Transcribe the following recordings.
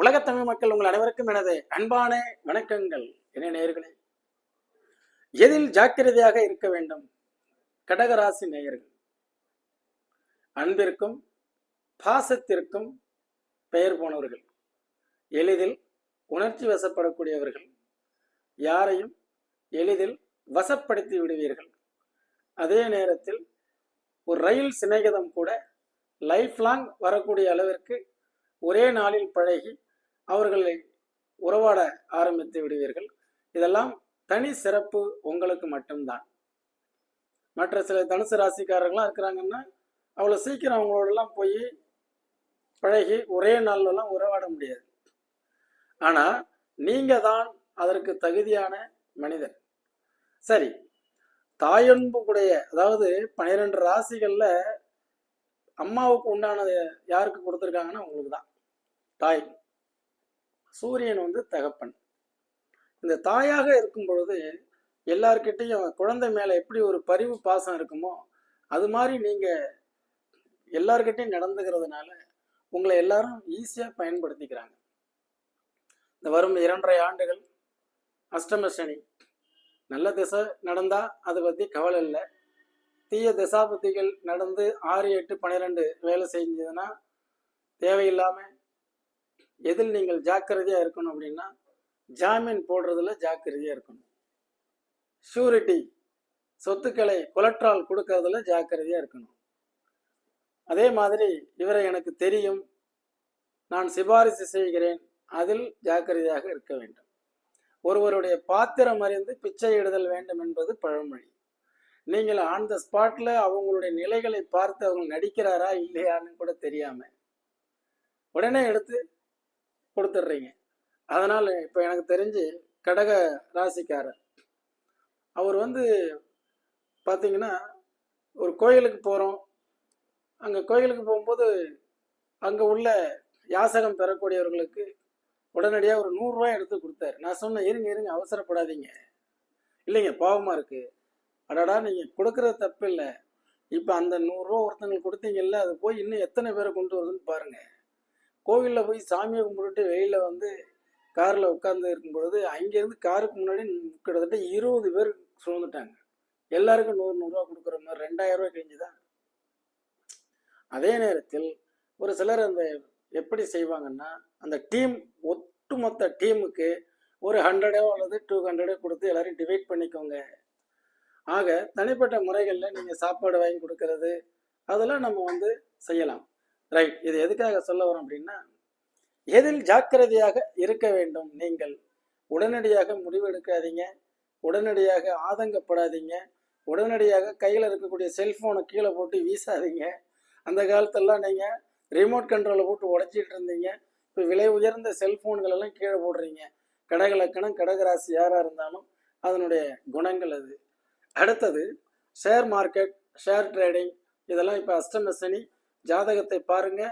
உலகத் தமிழ் மக்கள் உங்கள் அனைவருக்கும் எனது அன்பான வணக்கங்கள். என்ன நேயர்களே? எதில் ஜாக்கிரதையாக இருக்க வேண்டும்? கடகராசி நேயர்கள். அன்பிற்கும் பாசத்திற்கும் பெயர் போனவர்கள். எளிதில் உணர்ச்சி வசப்படக்கூடியவர்கள். யாரையும் எளிதில் வசப்படுத்தி விடுவீர்கள். அதே நேரத்தில் ஒரு ரயில் சிநேகிதம் கூட லைஃப் லாங் வரக்கூடிய அளவிற்கு ஒரே நாளில் பழகி அவர்களை உறவாட ஆரம்பித்து விடுவீர்கள். இதெல்லாம் தனி சிறப்பு உங்களுக்கு மட்டும்தான். மற்ற சில தனுசு ராசிக்காரர்கள்லாம் இருக்கிறாங்கன்னா அவ்வளோ சீக்கிரம் அவங்களோடலாம் போய் பழகி ஒரே நாள்லலாம் உறவாட முடியாது. ஆனால் நீங்கள் தான் அதற்கு தகுதியான மனிதர். சரி தாயன்புக்குடைய அதாவது பன்னிரெண்டு ராசிகளில் அம்மாவுக்கு உண்டானது யாருக்கு கொடுத்துருக்காங்கன்னா உங்களுக்கு தான் தாய். சூரியன் வந்து தகப்பன். இந்த தாயாக இருக்கும் பொழுது எல்லார்கிட்டையும் குழந்தை மேலே எப்படி ஒரு பரிவு பாசம் இருக்குமோ அது மாதிரி நீங்கள் எல்லார்கிட்டையும் நடந்துக்கிறதுனால உங்களை எல்லாரும் ஈஸியாக பயன்படுத்திக்கிறாங்க. இந்த வரும் இரண்டரை ஆண்டுகள் அஷ்டம சனி. நல்ல திசை நடந்தால் அதை பற்றி கவலை இல்லை. தீய திசாபுத்திகள் நடந்து ஆறு எட்டு பன்னிரெண்டு வேலை செஞ்சதுன்னா தேவையில்லாமல் எதில் நீங்கள் ஜாக்கிரதையாக இருக்கணும் அப்படின்னா ஜாமீன் போடுறதுல ஜாக்கிரதையாக இருக்கணும். ஷூரிட்டி சொத்துக்களை கொலட்ரால் கொடுக்கறதுல ஜாக்கிரதையாக இருக்கணும். அதே மாதிரி இவரை எனக்கு தெரியும் நான் சிபாரிசு செய்கிறேன் அதில் ஜாக்கிரதையாக இருக்க வேண்டும். ஒருவருடைய பாத்திரம் அறிந்து பிச்சை இடுதல் வேண்டும் என்பது பழமொழி. நீங்கள் ஆன் த ஸ்பாட்ல அவங்களுடைய நிலைகளை பார்த்து அவங்க நடிக்கிறாரா இல்லையான்னு கூட தெரியாம உடனே எடுத்து கொடுத்துட்றீங்க. அதனால் இப்போ எனக்கு தெரிஞ்சு கடக ராசிக்காரர். அவர் வந்து பார்த்தீங்கன்னா ஒரு கோயிலுக்கு போகிறோம் அங்கே கோயிலுக்கு போகும்போது அங்கே உள்ள யாசகம் பெறக்கூடியவர்களுக்கு உடனடியாக ஒரு நூறுரூவா எடுத்து கொடுத்தாரு. நான் சொன்னேன் இருங்க இருங்க அவசரப்படாதீங்க. இல்லைங்க பாவமாக இருக்குது அடடா நீங்கள் கொடுக்குறது தப்பு இல்லை இப்போ அந்த நூறுரூவா ஒருத்தங்களுக்கு கொடுத்தீங்கல்ல அது போய் இன்னும் எத்தனை பேரை கொண்டு வருதுன்னு பாருங்கள் கோவிலில் போய் சாமியை கும்பிட்டுட்டு வெயிலில் வந்து காரில் உட்காந்து இருக்கும் பொழுது அங்கேருந்து காருக்கு முன்னாடி கிட்டத்தட்ட இருபது பேர் சுமந்துட்டாங்க. எல்லாருக்கும் நூறு நூறுரூவா கொடுக்குற மாதிரி ரெண்டாயிரம் ரூபாய் கழிஞ்சுதான் அதே நேரத்தில் ஒரு சிலர் அந்த எப்படி செய்வாங்கன்னா அந்த டீம் ஒட்டுமொத்த டீமுக்கு ஒரு ஹண்ட்ரடோ அல்லது டூ ஹண்ட்ரடோ கொடுத்து எல்லாரையும் டிவைட் பண்ணிக்கோங்க. ஆக தனிப்பட்ட முறைகளில் நீங்கள் சாப்பாடு வாங்கி கொடுக்கறது அதெல்லாம் நம்ம வந்து செய்யலாம். ரைட் இது எதுக்காக சொல்ல வரோம் அப்படின்னா எதில் ஜாக்கிரதையாக இருக்க வேண்டும் நீங்கள்? உடனடியாக முடிவெடுக்காதீங்க. உடனடியாக ஆதங்கப்படாதீங்க. உடனடியாக கையில் இருக்கக்கூடிய செல்ஃபோனை கீழே போட்டு வீசாதீங்க. அந்த காலத்தெல்லாம் நீங்கள் ரிமோட் கண்ட்ரோலை போட்டு உடச்சிட்டு இருந்தீங்க. இப்போ விலை உயர்ந்த செல்ஃபோன்கள் எல்லாம் கீழே போடுறீங்க. கடகலக்கணம் கடகராசி யாராக இருந்தாலும் அதனுடைய குணங்கள் அது. அடுத்தது ஷேர் மார்க்கெட் ஷேர் ட்ரேடிங் இதெல்லாம் இப்போ அஷ்டமசனி ஜாதகத்தை பாருங்க.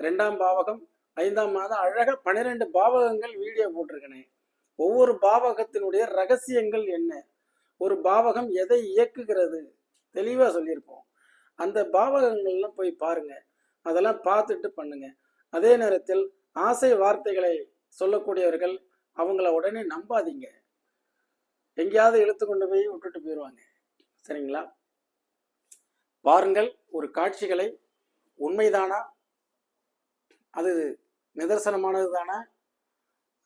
ரெண்டாம் பாவகம் ஐந்தாம் மாதம் அழகாக பன்னிரெண்டு பாவகங்கள் வீடியோ போட்டிருக்கனே. ஒவ்வொரு பாவகத்தினுடைய ரகசியங்கள் என்ன? ஒரு பாவகம் எதை இயக்குகிறது? தெளிவாக சொல்லியிருப்போம். அந்த பாவகங்கள்லாம் போய் பாருங்க. அதெல்லாம் பார்த்துட்டு பண்ணுங்க. அதே நேரத்தில் ஆசை வார்த்தைகளை சொல்லக்கூடியவர்கள் அவங்கள உடனே நம்பாதீங்க. எங்கேயாவது இழுத்து கொண்டு போய் விட்டுட்டு போயிடுவாங்க சரிங்களா? பாருங்கள் ஒரு காட்சிகளை உண்மைதானா? அது நிதர்சனமானது தானா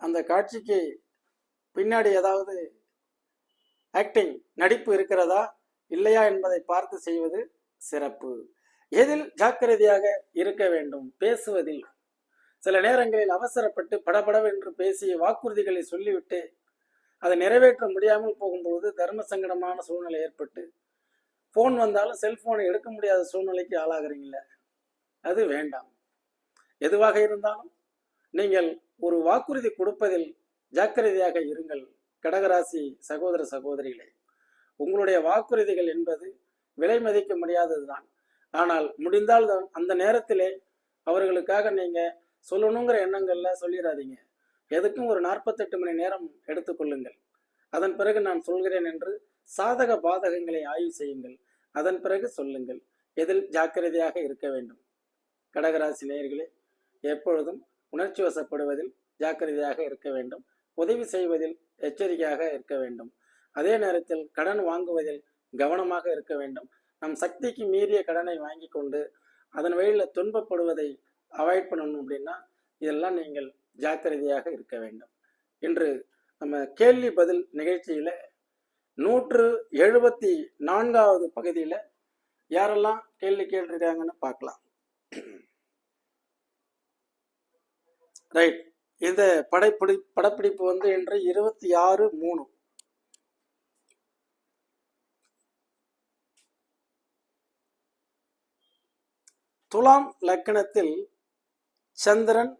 அந்த காட்சிக்கு பின்னாடி ஏதாவது ஆக்டிங் நடிப்பு இருக்கிறதா? இல்லையா என்பதை பார்த்து செய்வது சிறப்பு. எதில் ஜாக்கிரதையாக இருக்க வேண்டும்? பேசுவதில். சில நேரங்களில் அவசரப்பட்டு படபடவென்று பேசிய வாக்குறுதிகளை சொல்லிவிட்டு அதை நிறைவேற்ற முடியாமல் போகும்பொழுது தர்ம சங்கடமான சூழ்நிலை ஏற்பட்டு ஃபோன் வந்தாலும் செல்ஃபோனை எடுக்க முடியாத சூழ்நிலைக்கு ஆளாகிறீங்களே. அது வேண்டாம். எதுவாக இருந்தாலும் நீங்கள் ஒரு வாக்குறுதி கொடுப்பதில் ஜாக்கிரதையாக இருங்கள். கடகராசி சகோதர சகோதரிகளே உங்களுடைய வாக்குறுதிகள் என்பது விலை மதிக்க முடியாததுதான். ஆனால் முடிந்தால் தான் அந்த நேரத்திலே அவர்களுக்காக நீங்க சொல்லணுங்கிற எண்ணங்கள்ல சொல்லிடாதீங்க எதுக்கும் ஒரு நாற்பத்தெட்டு மணி நேரம் எடுத்துக்கொள்ளுங்கள் அதன் பிறகு நான் சொல்கிறேன் என்று சாதக பாதகங்களை ஆய்வு செய்யுங்கள். அதன் பிறகு சொல்லுங்கள். எதில் ஜாக்கிரதையாக இருக்க வேண்டும். கடகராசி நேயர்களே எப்பொழுதும் உணர்ச்சி வசப்படுவதில் ஜாக்கிரதையாக இருக்க வேண்டும். உதவி செய்வதில் எச்சரிக்கையாக இருக்க வேண்டும். அதே நேரத்தில் கடன் வாங்குவதில் கவனமாக இருக்க வேண்டும். நம் சக்திக்கு மீறிய கடனை வாங்கி கொண்டு அதன் வழியில் துன்பப்படுவதை அவாய்ட் பண்ணணும் அப்படின்னா இதெல்லாம் நீங்கள் ஜாக்கிரதையாக இருக்க வேண்டும். இன்று நம்ம கேள்வி பதில் நிகழ்ச்சியில் நூற்று எழுபத்தி நான்காவது பகுதியில் யாரெல்லாம் கேள்வி கேட்டிருக்காங்கன்னு பார்க்கலாம். ரைட் இந்த படைப்பிடி படப்பிடிப்பு வந்து இன்று இருபத்தி ஆறு மூணு. துலாம் லக்கணத்தில் சந்திரன்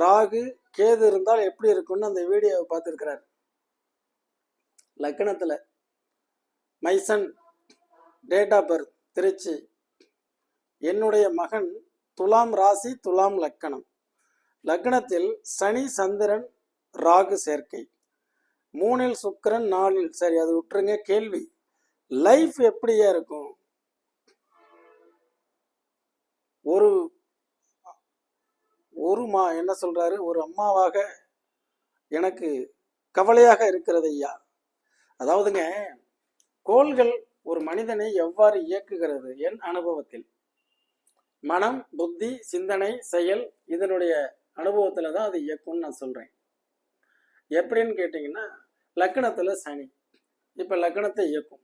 ராகு கேது இருந்தால் எப்படி இருக்கும்னு அந்த வீடியோவை பார்த்துருக்கிறார். லக்கணத்தில் my son date of birth Trichy. என்னுடைய மகன் துலாம் ராசி துலாம் லக்கணம். லக்னத்தில் சனி சந்திரன் ராகு சேர்க்கை. மூணில் சுக்கிரன் நாலில் சரி அது விட்டுருங்க கேள்வி. லைஃப் எப்படியா இருக்கும்? ஒரு ஒரு மா என்ன சொல்றாரு? ஒரு அம்மாவாக எனக்கு கவலையாக இருக்கிறது ஐயா. அதாவதுங்க கோள்கள் ஒரு மனிதனை எவ்வாறு இயக்குகிறது? என் அனுபவத்தில். மனம் புத்தி சிந்தனை செயல் இதனுடைய அனுபவத்தில் தான் அது இயக்கும்னு நான் சொல்கிறேன் எப்படின்னு கேட்டிங்கன்னா லக்கணத்தில் சனி. இப்போ லக்கணத்தை இயக்கும்.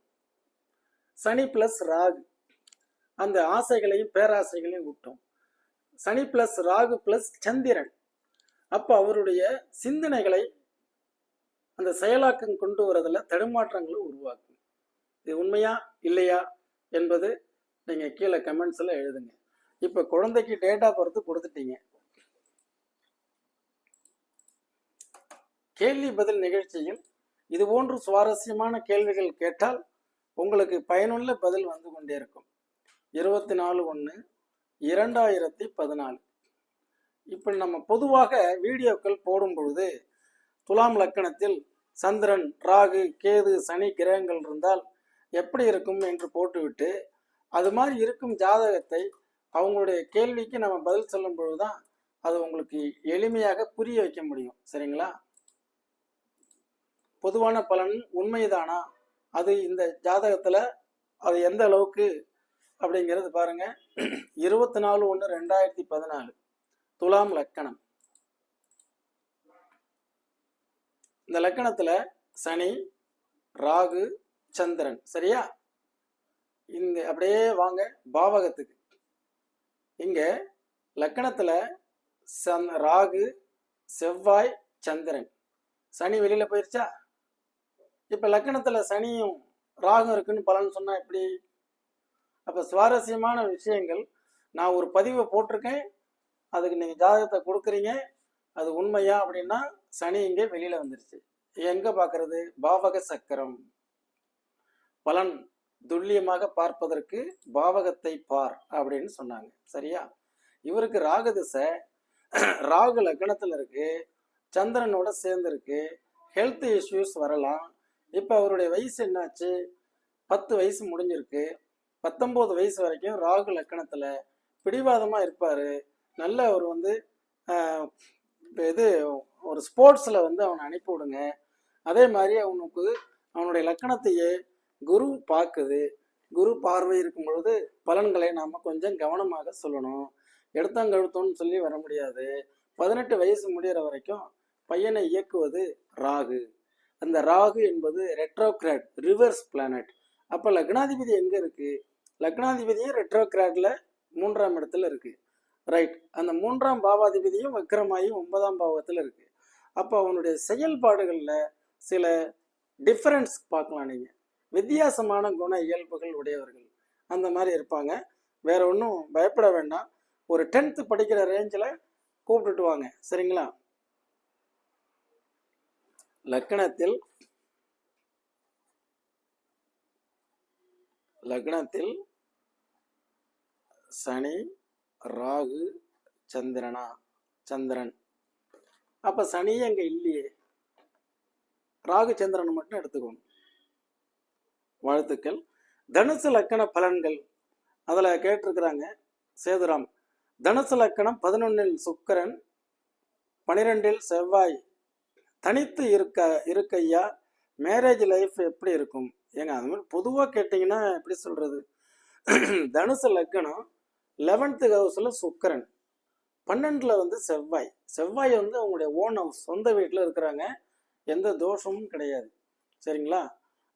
சனி ப்ளஸ் ராகு. அந்த ஆசைகளையும் பேராசைகளையும் விட்டோம் சனி ப்ளஸ் ராகு ப்ளஸ் சந்திரன். அப்போ அவருடைய சிந்தனைகளை அந்த செயலாக்கம் கொண்டு வரதுல தடுமாற்றங்களை உருவாக்கும். இது உண்மையா இல்லையா என்பது நீங்கள் கீழே கமெண்ட்ஸில் எழுதுங்க. இப்போ குழந்தைக்கு டேட்டா பொறுத்து கொடுத்துட்டீங்க. கேள்வி பதில் நிகழ்ச்சியில் இதுபோன்று சுவாரஸ்யமான கேள்விகள் கேட்டால் உங்களுக்கு பயனுள்ள பதில் வந்து கொண்டே இருக்கும். இருபத்தி நாலு ஒன்று இரண்டாயிரத்தி பதினாலு. இப்போ நம்ம பொதுவாக வீடியோக்கள் போடும் பொழுது துலாம் லக்கணத்தில் சந்திரன் ராகு கேது சனி கிரகங்கள் இருந்தால் எப்படி இருக்கும் என்று போட்டுவிட்டு அது மாதிரி இருக்கும் ஜாதகத்தை அவங்களுடைய கேள்விக்கு நம்ம பதில் சொல்லும் பொழுதுதான் அது உங்களுக்கு எளிமையாக புரிய வைக்க முடியும். சரிங்களா? பொதுவான பலன் உண்மைதானா? அது இந்த ஜாதகத்துல அது எந்த அளவுக்கு அப்படிங்கிறது பாருங்க. இருபத்தி நாலு ஒன்று ரெண்டாயிரத்தி பதினாலு. துலாம் லக்கணம். இந்த லக்கணத்துல சனி ராகு சந்திரன். சரியா? இந்த அப்படியே வாங்க பாவகத்துக்கு. இங்க லக்கணத்துல சன் ராகு செவ்வாய் சந்திரன். சனி வெளியில போயிருச்சா? இப்போ லக்கணத்தில் சனியும் ராகும் இருக்குன்னு பலன் சொன்னால் எப்படி? அப்போ சுவாரஸ்யமான விஷயங்கள். நான் ஒரு பதிவை போட்டிருக்கேன். அதுக்கு நீங்கள் ஜாதகத்தை கொடுக்குறீங்க. அது உண்மையா அப்படின்னா சனி இங்கே வெளியில் வந்துருச்சு. எங்கே பார்க்கறது பாவக சக்கரம். பலன் துல்லியமாக பார்ப்பதற்கு பாவகத்தை பார் அப்படின்னு சொன்னாங்க. சரியா? இவருக்கு ராகு திசை. ராகு லக்னத்தில் இருக்கு. சந்திரனோட சேர்ந்துருக்கு. ஹெல்த் இஷ்யூஸ் வரலாம். இப்போ அவருடைய வயசு என்னாச்சு? பத்து வயசு முடிஞ்சிருக்கு. பத்தொம்போது வயசு வரைக்கும் ராகு லக்கணத்தில் பிடிவாதமாக இருப்பார். நல்ல அவர் வந்து இது ஒரு ஸ்போர்ட்ஸில் வந்து அவனை அனுப்பி விடுங்க. அதே மாதிரி அவனுக்கு அவனுடைய லக்கணத்தையே குரு பார்க்குது. குரு பார்வை இருக்கும் பொழுது பலன்களை நாம் கொஞ்சம் கவனமாக சொல்லணும். எடுத்தங்கழுத்தோன்னு சொல்லி வர முடியாது. பதினெட்டு வயசு முடிகிற வரைக்கும் பையனை இயக்குவது ராகு. அந்த ராகு என்பது ரெட்ரோகிராட் ரிவர்ஸ் பிளானட் அப்போ லக்னாதிபதி எங்கே இருக்குது லக்னாதிபதியும் ரெட்ரோகிராட்ல மூன்றாம் இடத்துல இருக்குது ரைட் அந்த மூன்றாம் பாவாதிபதியும் வக்கரமாயி ஒன்பதாம் பாவத்தில் இருக்குது அப்போ அவனுடைய செயல்பாடுகளில் சில டிஃப்ரென்ஸ் பார்க்கலாம் நீங்கள் வித்தியாசமான குண இயல்புகள் உடையவர்கள் அந்த மாதிரி இருப்பாங்க. வேற ஒன்றும் பயப்பட வேண்டாம். ஒரு டென்த்து படிக்கிற ரேஞ்சில் கூப்பிட்டுட்டு வாங்க. சரிங்களா? லக்னத்தில் லக்னத்தில் சனி ராகு சந்திரனா சந்திரன். அப்ப சனி அங்க இல்லையே. ராகு சந்திரன் மட்டும் எடுத்துக்கோங்க. வாழ்த்துக்கள். தனுசு லக்கண பலன்கள். அதில் கேட்டிருக்கிறாங்க சேதுராம். தனுசு லக்கணம் பதினொன்னில் சுக்கரன் பனிரெண்டில் செவ்வாய். தனித்து இருக்க இருக்கையா மேரேஜ் லைஃப் எப்படி இருக்கும்? ஏங்க அது மாதிரி பொதுவாக கேட்டிங்கன்னா எப்படி சொல்கிறது தனுசு லக்னம் லெவன்த்து ஹவுஸில் சுக்கிரன். பன்னெண்டில் வந்து செவ்வாய். செவ்வாய் வந்து அவங்களுடைய ஓன் ஹவுஸ் சொந்த வீட்டில் இருக்கிறாங்க. எந்த தோஷமும் கிடையாது. சரிங்களா?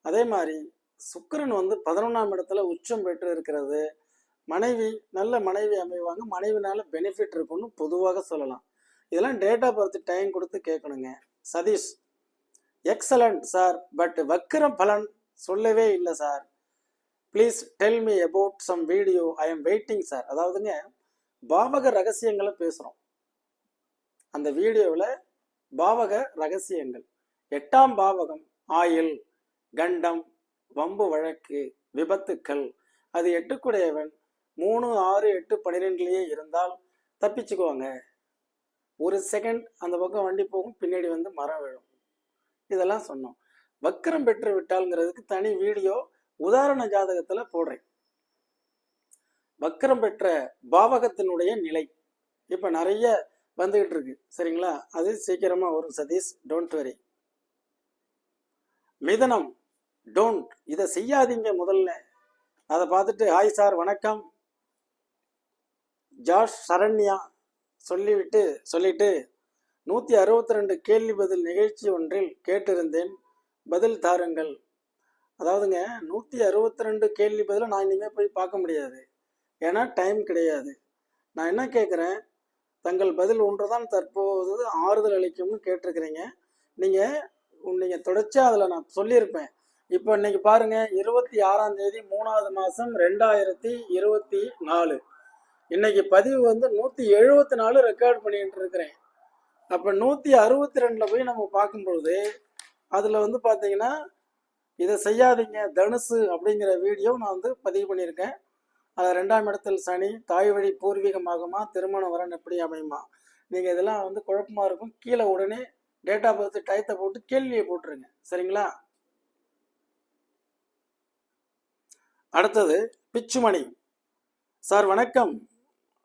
அதே மாதிரி சுக்கரன் வந்து பதினொன்றாம் இடத்துல உச்சம் பெற்று இருக்கிறது. மனைவி நல்ல மனைவி அமைவாங்க. மனைவினால பெனிஃபிட் இருக்கும்னு பொதுவாக சொல்லலாம். இதெல்லாம் டேட் ஆஃப் பர்த் டைம் கொடுத்து கேட்கணுங்க. சதீஷ் எக்ஸலண்ட் சார் பட் வக்கிர பலன் சொல்லவே இல்லை sir please tell me about some video I am waiting sir அதாவதுங்க பாவக ரகசியங்களை பேசுகிறோம் அந்த வீடியோவில் பாவக ரகசியங்கள். எட்டாம் பாவகம் ஆயில் கண்டம் வம்பு வழக்கு விபத்துக்கள். அது எட்டுக்குடையவன். மூணு ஆறு எட்டு பன்னிரெண்டுலேயே இருந்தால் தப்பிச்சுக்குவாங்க. ஒரு செகண்ட் அந்த பக்கம் வண்டி போகும் பின்னாடி வந்து மரம் விழும். இதெல்லாம் சொன்னோம். வக்கரம் பெற்று விட்டால்ங்கிறதுக்கு தனி வீடியோ உதாரண ஜாதகத்தில் போடுறேன். வக்கரம் பெற்ற பாவகத்தினுடைய நிலை. இப்போ நிறைய வந்துகிட்டு இருக்கு. சரிங்களா? அது சீக்கிரமாக வரும் சதீஷ். டோன்ட் வரி மிதனம். டோன்ட் இதை செய்யாதீங்க முதல்ல. அதை பார்த்துட்டு ஹாய் சார் வணக்கம். ஜாஷ் சரண்யா. சொல்லிவிட்டு சொல்லிட்டு நூற்றி அறுபத்தி ரெண்டு கேள்வி பதில் நிகழ்ச்சி ஒன்றில் கேட்டிருந்தேன். பதில் தாருங்கள். அதாவதுங்க நூற்றி அறுபத்தி ரெண்டு கேள்வி பதில் நான் இனிமேல் போய் பார்க்க முடியாது. ஏன்னா டைம் கிடையாது. நான் என்ன கேட்குறேன் தங்கள் பதில் ஒன்றுதான் தற்போது ஆறுதல் அளிக்கும்னு கேட்டிருக்கிறீங்க. நீங்கள் நீங்கள் தொடர்ச்சியாக அதில் நான் சொல்லியிருப்பேன். இப்போ இன்னைக்கு பாருங்க இருபத்தி ஆறாம் தேதி மூணாவது மாதம் ரெண்டாயிரத்தி இருபத்தி நாலு. இன்னைக்கு பதிவு வந்து நூற்றி எழுபத்தி நாலு ரெக்கார்ட் பண்ணிட்டு இருக்கிறேன் அப்போ நூற்றி அறுபத்தி ரெண்டில் போய் நம்ம பார்க்கும்பொழுது அதில் வந்து பார்த்தீங்கன்னா இதை செய்யாதீங்க தனுசு அப்படிங்கிற வீடியோ நான் வந்து பதிவு பண்ணியிருக்கேன். அதில் ரெண்டாம் இடத்தில் சனி தாய் வழி பூர்வீகமாகுமா திருமண வரன் எப்படி அமையுமா? நீங்கள் இதெல்லாம் வந்து குழப்பமா இருக்கும். கீழே உடனே டேட் ஆஃப் பர்த் டயத்தை போட்டு கேள்வியை போட்டுருங்க. சரிங்களா? அடுத்தது பிச்சுமணி. சார் வணக்கம்.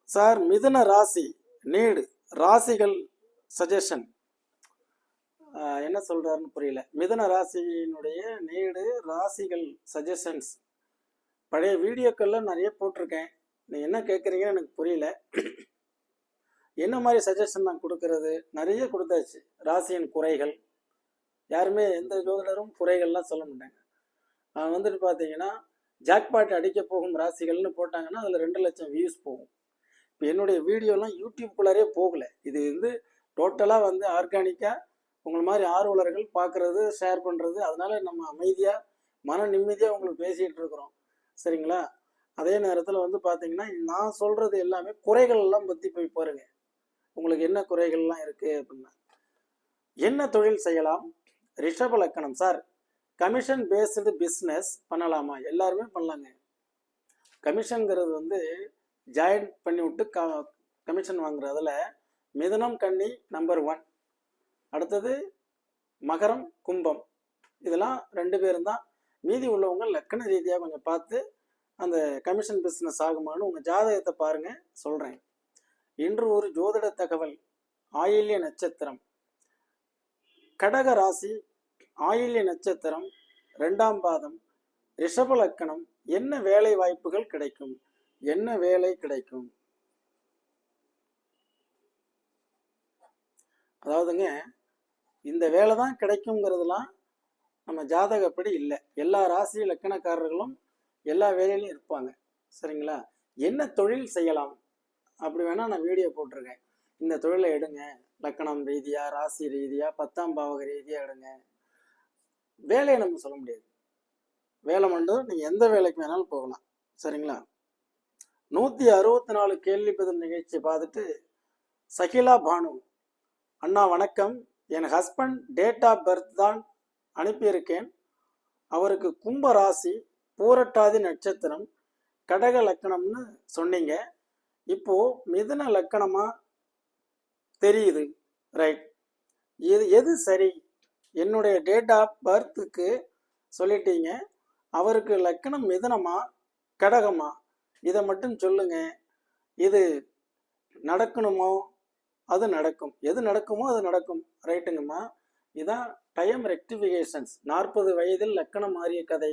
சார் மிதுன ராசி. நீடு. ராசிகள் சஜஷன் என்ன சொல்றாருன்னு புரியல. மிதுன ராசியினுடைய நீடு ராசிகள் சஜஷன்ஸ் பழைய வீடியோக்கள்லாம் நிறைய போட்டிருக்கேன். நீ என்ன கேட்குறீங்கன்னு எனக்கு புரியல. என்ன மாதிரி சஜஷன் நான் கொடுக்கறது? நிறைய கொடுத்தாச்சு. ராசியின் குறைகள். யாருமே எந்த ஜோதிடரும் குறைகள்லாம் சொல்ல மாட்டாங்க. அவன் வந்துட்டு பார்த்தீங்கன்னா ஜாக்பாட் அடிக்க போகும் ராசிகள்னு போட்டாங்கன்னா அதில் ரெண்டு லட்சம் வியூஸ் போகும். இப்போ என்னுடைய வீடியோலாம் யூடியூப்குள்ளாரே போகல. இது வந்து டோட்டலாக வந்து ஆர்கானிக்காக உங்களை மாதிரி ஆர்வலர்கள் பார்க்குறது ஷேர் பண்ணுறது அதனால் நம்ம அமைதியாக மன நிம்மதியாக உங்களுக்கு பேசிகிட்டு இருக்கிறோம். சரிங்களா? அதே நேரத்தில் வந்து பார்த்தீங்கன்னா நான் சொல்கிறது எல்லாமே குறைகள் எல்லாம் பற்றி போய் பாருங்கள் உங்களுக்கு என்ன குறைகள்லாம் இருக்குது அப்படின்னா என்ன தொழில் செய்யலாம்? ரிஷப லக்கணம் சார். கமிஷன் பேஸ்டு பிஸ்னஸ் பண்ணலாமா? எல்லாருமே பண்ணலாங்க. கமிஷனுங்கிறது வந்து ஜாயின் பண்ணி விட்டு க கமிஷன் வாங்குறதுல மிதுனம் கன்னி நம்பர் ஒன் அடுத்தது மகரம் கும்பம். இதெல்லாம் ரெண்டு பேரும் தான். மீதி உள்ளவங்க லக்கண ரீதியாக கொஞ்சம் பார்த்து அந்த கமிஷன் பிஸ்னஸ் ஆகுமான்னு உங்கள் ஜாதகத்தை பாருங்கள் சொல்கிறேன் இன்று ஒரு ஜோதிட தகவல் ஆயில்ய நட்சத்திரம். கடக ராசி ஆயில்ய நட்சத்திரம் ரெண்டாம் பாதம் ரிஷப லக்கணம் என்ன வேலை வாய்ப்புகள் கிடைக்கும்? என்ன வேலை கிடைக்கும்? அதாவதுங்க இந்த வேலை தான் கிடைக்குங்கிறதுலாம் நம்ம ஜாதகப்படி இல்லை. எல்லா ராசி லக்கணக்காரர்களும் எல்லா வேலையிலும் இருப்பாங்க. சரிங்களா? என்ன தொழில் செய்யலாம்? அப்படி வேணால் நான் வீடியோ போட்டிருக்கேன். இந்த தொழிலை எடுங்க. லக்கணம் ரீதியாக ராசி ரீதியாக பத்தாம் பாவக ரீதியாக எடுங்க. வேலையை நம்ம சொல்ல முடியாது. வேலை மட்டும் நீங்கள் எந்த வேலைக்கு வேணாலும் போகலாம். சரிங்களா? நூற்றி அறுபத்தி நாலு கேள்வி பதில் நிகழ்ச்சி பார்த்துட்டு சகிலா பானு அண்ணா வணக்கம். என் ஹஸ்பண்ட் டேட் ஆஃப் பர்த் தான் அனுப்பியிருக்கேன். அவருக்கு கும்ப ராசி பூரட்டாதி நட்சத்திரம் கடக லக்கணம்னு சொன்னீங்க. இப்போ மிதன லக்கணமா தெரியுது. ரைட் இது எது சரி? என்னுடைய டேட் ஆஃப் பர்த்துக்கு சொல்லிட்டீங்க. அவருக்கு லக்கணம் மிதனமா கடகமா? இதை மட்டும் சொல்லுங்க. இது நடக்கணுமோ? அது நடக்கும். எது நடக்குமோ அது நடக்கும். ரைட்டுங்கம்மா. இதான் டைம் ரெக்டிஃபிகேஷன்ஸ் நாற்பது வயதில் லக்கணம் மாறிய கதை.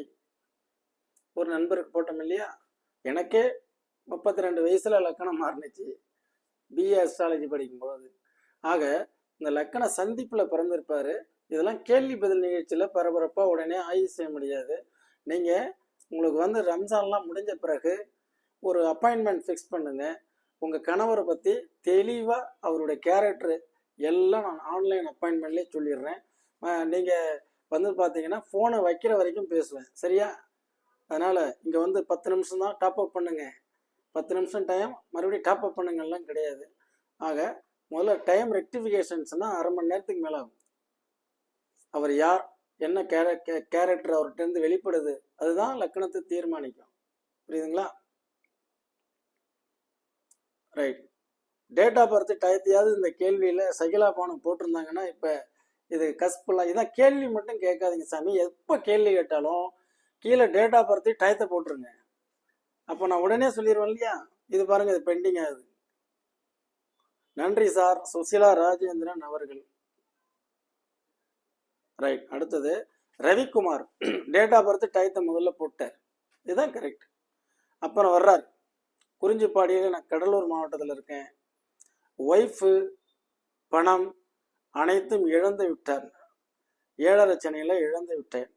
ஒரு நண்பருக்கு போட்டோம் இல்லையா? எனக்கே முப்பத்தி ரெண்டு வயசுல லக்கணம் மாறினுச்சு. பிஏ அஸ்ட்ராலஜி படிக்கும்போது ஆக இந்த லக்கண சந்திப்புல பிறந்திருப்பாரு. இதெல்லாம் கேள்வி பதில் நிகழ்ச்சியில பரபரப்பா உடனே ஆய்வு செய்ய முடியாது. நீங்க உங்களுக்கு வந்து ரம்ஜான்லாம் முடிஞ்ச பிறகு ஒரு அப்பாயின்மெண்ட் ஃபிக்ஸ் பண்ணுங்க. உங்கள் கணவரை பற்றி தெளிவாக அவருடைய கேரக்டரு எல்லாம் நான் ஆன்லைன் அப்பாயின்மெண்ட்லேயே சொல்லிடுறேன். நீங்கள் வந்து பார்த்தீங்கன்னா ஃபோனை வைக்கிற வரைக்கும் பேசுவேன். சரியா? அதனால் இங்கே வந்து பத்து நிமிஷம் தான் டாப் அப் பண்ணுங்க. பத்து நிமிஷம் டைம் மறுபடியும் டாப் அப் பண்ணுங்கள்லாம் கிடையாது. ஆக முதல்ல டைம் ரெக்டிஃபிகேஷன்ஸ்னால் அரை மணி நேரத்துக்கு மேலே ஆகும். அவர் யார் என்ன கேர கேரக்டர் அவர்கிட்ட இருந்து வெளிப்படுது அதுதான் லக்கணத்தை தீர்மானிக்கும். புரியுதுங்களா? ரைட் டேட் ஆஃப் பர்த் டயத்தையாவது இந்த கேள்வியில் சகிலா பானம் போட்டிருந்தாங்கன்னா இப்போ இது கஸ்பெல்லாம் இதான் கேள்வி மட்டும் கேட்காதீங்க சாமி. எப்போ கேள்வி கேட்டாலும் கீழே டேட் ஆஃப் பர்த் டயத்தை போட்டுருங்க. அப்போ நான் உடனே சொல்லிடுவேன் இல்லையா? இது பாருங்கள் இது பெண்டிங் ஆகுது நன்றி சார் சுசிலா ராஜேந்திரன் அவர்கள். ரைட் அடுத்தது ரவிக்குமார். டேட் ஆஃப் பர்த் டயத்தை முதல்ல போட்டார். இதுதான் கரெக்ட் அப்புறம் வர்றார். குறிஞ்சிப்பாடியில் நான் கடலூர் மாவட்டத்தில் இருக்கேன். ஒய்ஃபு பணம் அனைத்தும் இழந்து விட்டார். ஏழரை சென்னையில் இழந்து விட்டேன்.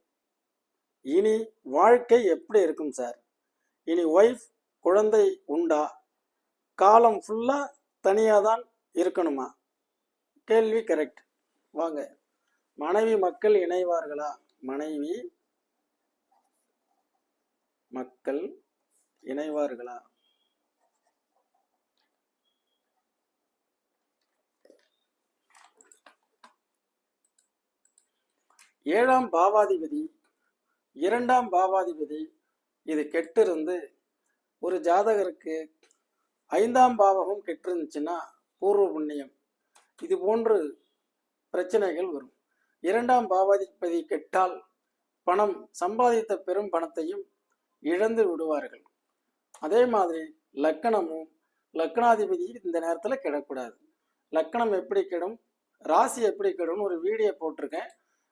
இனி வாழ்க்கை எப்படி இருக்கும் சார்? இனி ஒய்ஃப் குழந்தை உண்டா? காலம் ஃபுல்லாக தனியாக தான் இருக்கணுமா? கேள்வி கரெக்ட் வாங்க. மனைவி மக்கள் இணைவார்களா? மனைவி மக்கள் இணைவார்களா? ஏழாம் பாவாதிபதி இரண்டாம் பாவாதிபதி இது கெட்டிருந்து ஒரு ஜாதகருக்கு ஐந்தாம் பாவகம் கெட்டிருந்துச்சுன்னா பூர்வ புண்ணியம். இது போன்று பிரச்சனைகள் வரும். இரண்டாம் பாவாதிபதி கெட்டால் பணம் சம்பாதித்த பெரும் பணத்தையும் இழந்து விடுவார்கள். அதே மாதிரி லக்கணமும் லக்கணாதிபதி இந்த நேரத்தில் கிடக்கூடாது. லக்கணம் எப்படி கெடும் ராசி எப்படி கெடும்னு ஒரு வீடியோ போட்டிருக்கேன்.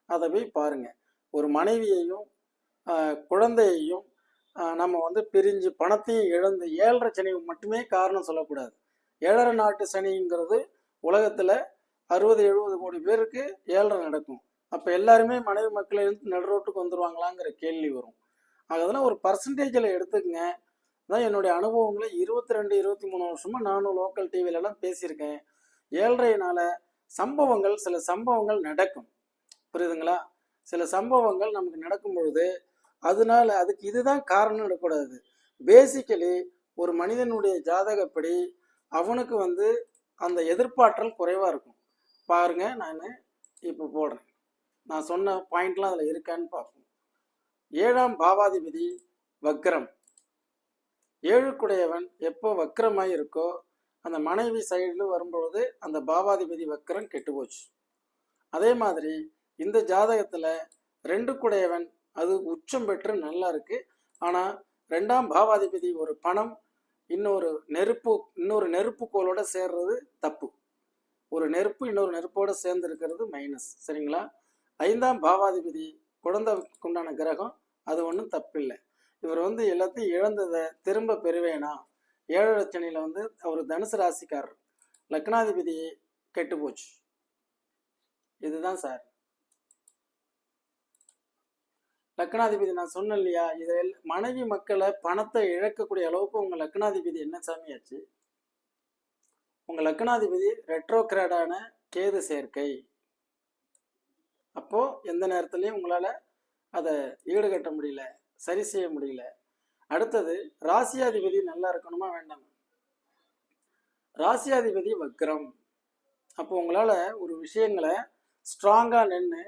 அதை போய் பாருங்க. ஒரு மனைவியையும் குழந்தையையும் நம்ம வந்து பிரிஞ்சு பணத்தையும் இழந்து ஏழரை சனி மட்டுமே காரணம் சொல்லக்கூடாது. ஏழரை நாட்டு சனிங்கிறது உலகத்தில் அறுபது எழுபது கோடி பேருக்கு ஏழரை நடக்கும். அப்போ எல்லாருமே மனைவி மக்களை இழுத்து நடுரோட்டுக்கு வந்துருவாங்களாங்கிற கேள்வி வரும். அதெல்லாம் ஒரு பர்சன்டேஜில் எடுத்துக்கங்க. அதான் என்னுடைய அனுபவங்களை இருபத்தி ரெண்டு இருபத்தி மூணு வருஷமாக நானும் லோக்கல் டிவிலலாம் பேசியிருக்கேன். ஏழரைனால சம்பவங்கள் சில சம்பவங்கள் நடக்கும். புரியுதுங்களா? சில சம்பவங்கள் நமக்கு நடக்கும் பொழுது அதனால அதுக்கு இதுதான் காரணம் இருக்கக்கூடாது பேசிக்கலி ஒரு மனிதனுடைய ஜாதகப்படி அவனுக்கு வந்து அந்த எதிர்ப்பாற்றல் குறைவாக இருக்கும். பாருங்க நான் இப்போ போடுறேன். நான் சொன்ன பாயிண்ட்லாம் அதில் இருக்கான்னு பார்ப்போம். ஏழாம் பாவாதிபதி வக்ரம். ஏழுக்குடையவன் எப்போ வக்ரமாய் இருக்கோ அந்த மனைவி சைடில் வரும்பொழுது அந்த பாவாதிபதி வக்ரம் கெட்டு போச்சு. அதே மாதிரி இந்த ஜாதகத்துல ரெண்டு குடையவன் அது உச்சம் பெற்று நல்லா இருக்கு. ஆனா ரெண்டாம் பாவாதிபதி ஒரு பணம் இன்னொரு நெருப்பு இன்னொரு நெருப்பு கோலோட சேர்றது தப்பு. ஒரு நெருப்பு இன்னொரு நெருப்போட சேர்ந்து இருக்கிறது மைனஸ் சரிங்களா? ஐந்தாம் பாவாதிபதி குழந்தைக்குண்டான கிரகம் அது ஒன்றும் தப்பில்லை. இவர் வந்து எல்லாத்தையும் இழந்ததை திரும்ப பெறுவேனா? ஏழு லட்சணியில் வந்து அவர் தனுசு ராசிக்காரர். லக்னாதிபதி கெட்டு போச்சு. இதுதான் சார். லக்னாதிபதி நான் சொன்னேன் இல்லையா இதில் மனைவி மக்களை பணத்தை இழக்கக்கூடிய அளவுக்கு உங்கள் லக்னாதிபதி என்ன சாமியாச்சு உங்கள் லக்னாதிபதி ரெட்ரோகிராடான கேது சேர்க்கை. அப்போது எந்த நேரத்துலையும் உங்களால் அதை ஈடுகட்ட முடியல சரி செய்ய முடியல. அடுத்தது ராசியாதிபதி நல்லா இருக்கணுமா வேண்டாமா? ராசியாதிபதி வக்ரம். அப்போ உங்களால் ஒரு விஷயங்களை ஸ்ட்ராங்காக நின்று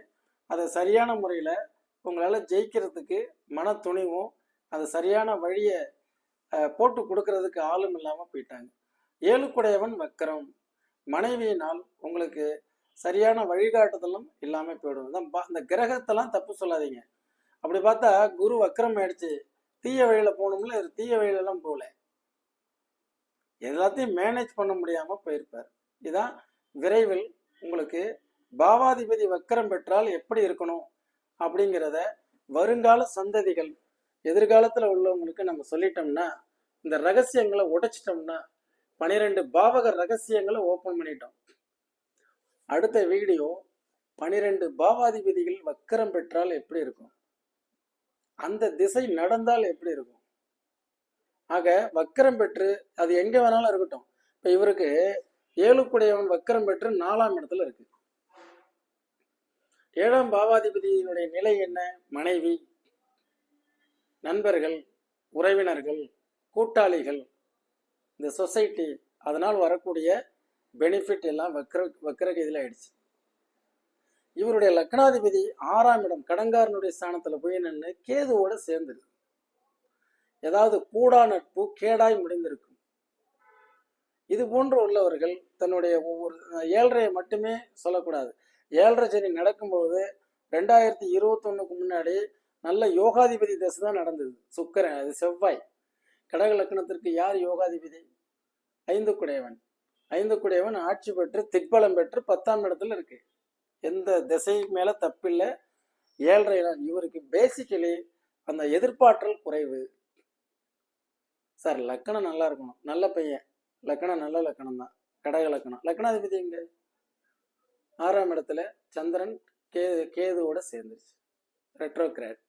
அதை சரியான முறையில் உங்களால் ஜெயிக்கிறதுக்கு மன துணிவும் சரியான வழியை போட்டு கொடுக்கறதுக்கு ஆளும் இல்லாமல் போயிட்டாங்க. ஏழுக்குடையவன் வக்கரம். மனைவியினால் உங்களுக்கு சரியான வழிகாட்டுதலும் இல்லாமல் போயிடும். இதான் பா- இந்த கிரகத்தெல்லாம் தப்பு சொல்லாதீங்க. அப்படி பார்த்தா குரு வக்கரம் ஆயிடுச்சு. தீய வழியில் போகணும்ல இவர் தீய வழியிலலாம் போகல. எல்லாத்தையும் மேனேஜ் பண்ண முடியாமல் போயிருப்பார். இதான் விரைவில் உங்களுக்கு பாவாதிபதி வக்கரம் பெற்றால் எப்படி இருக்கணும்? அப்படிங்கிறத வருங்கால சந்ததிகள் எதிர்காலத்தில் உள்ளவங்களுக்கு நம்ம சொல்லிட்டோம்னா இந்த ரகசியங்களை உடைச்சிட்டோம்னா பனிரெண்டு பாவக ரகசியங்களை ஓப்பன் பண்ணிட்டோம். அடுத்த வீடியோ பனிரெண்டு பாவாதிபதிகள் வக்கரம் பெற்றால் எப்படி இருக்கும்? அந்த திசை நடந்தால் எப்படி இருக்கும்? ஆக வக்கரம் பெற்று அது எங்க வேணாலும் இருக்கட்டும். இப்ப இவருக்கு ஏழுக்குடையவன் வக்கரம் பெற்று நாலாம் இடத்துல இருக்கு. ஏழாம் பாவாதிபதியினுடைய நிலை என்ன? மனைவி நண்பர்கள் உறவினர்கள் கூட்டாளிகள் இந்த சொசைட்டி அதனால் வரக்கூடிய பெனிஃபிட் எல்லாம் வக்ர வக்கரகதியில் ஆயிடுச்சு. இவருடைய லக்னாதிபதி ஆறாம் இடம் கடங்காரனுடைய ஸ்தானத்தில் போய் நின்று கேதுவோட சேர்ந்துருக்கு. ஏதாவது கூடா நட்பு கேடாய் முடிந்திருக்கும். இது போன்று உள்ளவர்கள் தன்னுடைய ஒவ்வொரு ஏழரையை மட்டுமே சொல்லக்கூடாது. ஏழரை சனி நடக்கும்போது ரெண்டாயிரத்தி இருபத்தொன்னுக்கு முன்னாடி நல்ல யோகாதிபதி தசை தான் நடந்தது. சுக்கரன் அது செவ்வாய். கடக லக்னத்திற்கு யார் யோகாதிபதி? ஐந்து குடையவன் ஐந்து குடையவன் ஆட்சி பெற்று திக்பலம் பெற்று பத்தாம் இடத்துல இருக்கு. எந்த திசை மேலே தப்பில்லை. ஏழரை இவருக்கு பேசிக்கலி அந்த எதிர்பார்த்தல் குறைவு. சார் லக்கணம் நல்லா இருக்கணும். நல்ல பையன். லக்கணம் நல்ல லக்கணம் தான் கடக லக்கணம் லக்கணாதிபதி எங்கே? ஆறாம் இடத்துல சந்திரன் கேது கேதுவோட சேர்ந்துருச்சு. ரெட்ரோகிராட்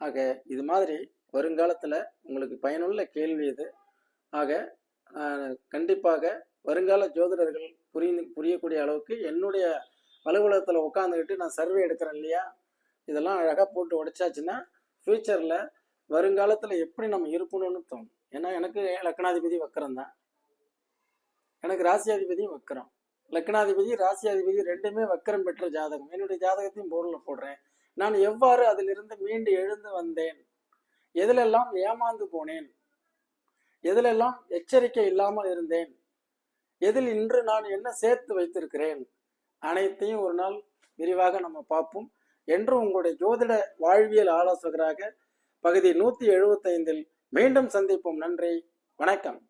ஆக இது மாதிரி வருங்காலத்தில் உங்களுக்கு பயனுள்ள கேள்வி இது. ஆக கண்டிப்பாக வருங்கால ஜோதிடர்கள் புரிய புரியக்கூடிய அளவுக்கு என்னுடைய அலுவலகத்தில் உட்காந்துக்கிட்டு நான் சர்வே எடுக்கிறேன் இல்லையா? இதெல்லாம் அழகாக போட்டு உடைச்சாச்சுன்னா ஃப்யூச்சரில் வருங்காலத்தில் எப்படி நம்ம இருக்கணும்னு தோணும். ஏன்னா எனக்கு லக்னாதிபதி வக்கரம் தான். எனக்கு ராசியாதிபதியும் வக்கரம் லக்னாதிபதி ராசியாதிபதி ரெண்டுமே வக்கரம் பெற்ற ஜாதகம். என்னுடைய ஜாதகத்தையும் போர்டில் போடுறேன். நான் எவ்வாறு அதிலிருந்து மீண்டு எழுந்து வந்தேன்? எதிலெல்லாம் ஏமாந்து போனேன்? எதிலெல்லாம் எச்சரிக்கை இல்லாமல் இருந்தேன்? எதில் இன்று நான் என்ன சேர்த்து வைத்திருக்கிறேன்? அனைத்தையும் ஒரு நாள் விரிவாக நம்ம பார்ப்போம். என்று உங்களுடைய ஜோதிட வாழ்வியல் ஆலோசகராக பகுதி நூத்தி எழுபத்தைந்தில் மீண்டும் சந்திப்போம். நன்றி. வணக்கம்.